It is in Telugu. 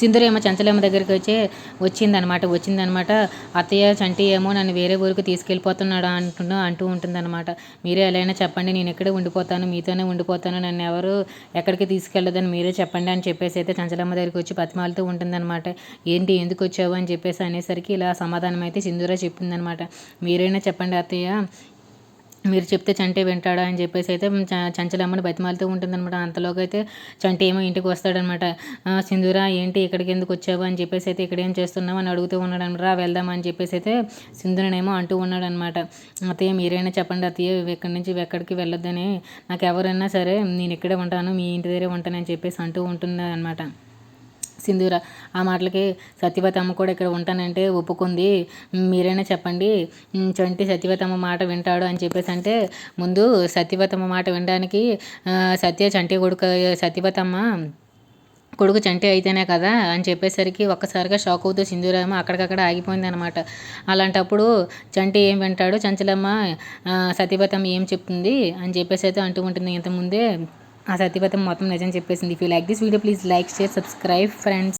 సింధూర ఏమో చంచలమ్మ దగ్గరికి వచ్చి వచ్చిందనమాట వచ్చిందనమాట. అత్తయ్య చంటి ఏమో నన్ను వేరే ఊరికి తీసుకెళ్ళిపోతున్నాడు అంటున్నా అంటూ ఉంటుందన్నమాట మీరే ఎలా అయినా చెప్పండి నేను ఇక్కడే ఉండిపోతాను మీతోనే ఉండిపోతాను నన్ను ఎవరు ఎక్కడికి తీసుకెళ్ళదని మీరే చెప్పండి అని చెప్పేసి అయితే చంచలమ్మ దగ్గరికి వచ్చి బతిమాలుతూ ఉంటుందన్నమాట ఏంటి ఎందుకు వచ్చావు అని చెప్పేసి అనేసరికి ఇలా సమాధానం అయితే సింధూర చెప్పిందనమాట. మీరైనా చెప్పండి అత్తయ్య మీరు చెప్తే చంటే వింటాడా అని చెప్పేసి అయితే చంచలమ్మని బతిమాలుతూ ఉంటుందన్నమాట. అంతలోకి అయితే చంటి ఏమో ఇంటికి వస్తాడనమాట సింధురా ఏంటి ఇక్కడికి ఎందుకు వచ్చావు? అని చెప్పేసి అయితే ఇక్కడ ఏం చేస్తున్నావు అని అడుగుతూ ఉన్నాడు అనమాట రా వెళ్దాం అని చెప్పేసి అయితే సింధురనేమో అంటూ ఉన్నాడనమాట అతయ్య మీరైనా చెప్పండి అతయ్య ఇక్కడి నుంచి ఎక్కడికి వెళ్ళొద్దని. నాకు ఎవరైనా సరే నేను ఇక్కడే ఉంటాను మీ ఇంటి దగ్గరే ఉంటానని చెప్పేసి అంటూ ఉంటుంది అనమాట సింధూర ఆ మాటలకి సత్యవతమ్మ కూడా ఇక్కడ ఉంటానంటే ఒప్పుకుంది. మీరైనా చెప్పండి. చంటి సత్యవతమ్మ మాట వింటాడు అని చెప్పేసి అంటే ముందు సత్యవతమ్మ మాట వినడానికి సత్య చంటి కొడుకు సత్యవతమ్మ కొడుకు చంటి అయితేనే కదా అని చెప్పేసరికి ఒక్కసారిగా షాక్ అవుతూ సింధూరేమో అక్కడికక్కడ ఆగిపోయింది అనమాట అలాంటప్పుడు చంటి ఏం వింటాడు? చంచలమ్మ ఆ, సత్యవతమ్మ ఏం చెప్తుంది? అని చెప్పేసి అయితే అంటూ ఉంటుంది ఇంతకుముందే ఆ సత్యవతం మొత్తం నిజం చెప్పేసింది. If you like this video please like share subscribe friends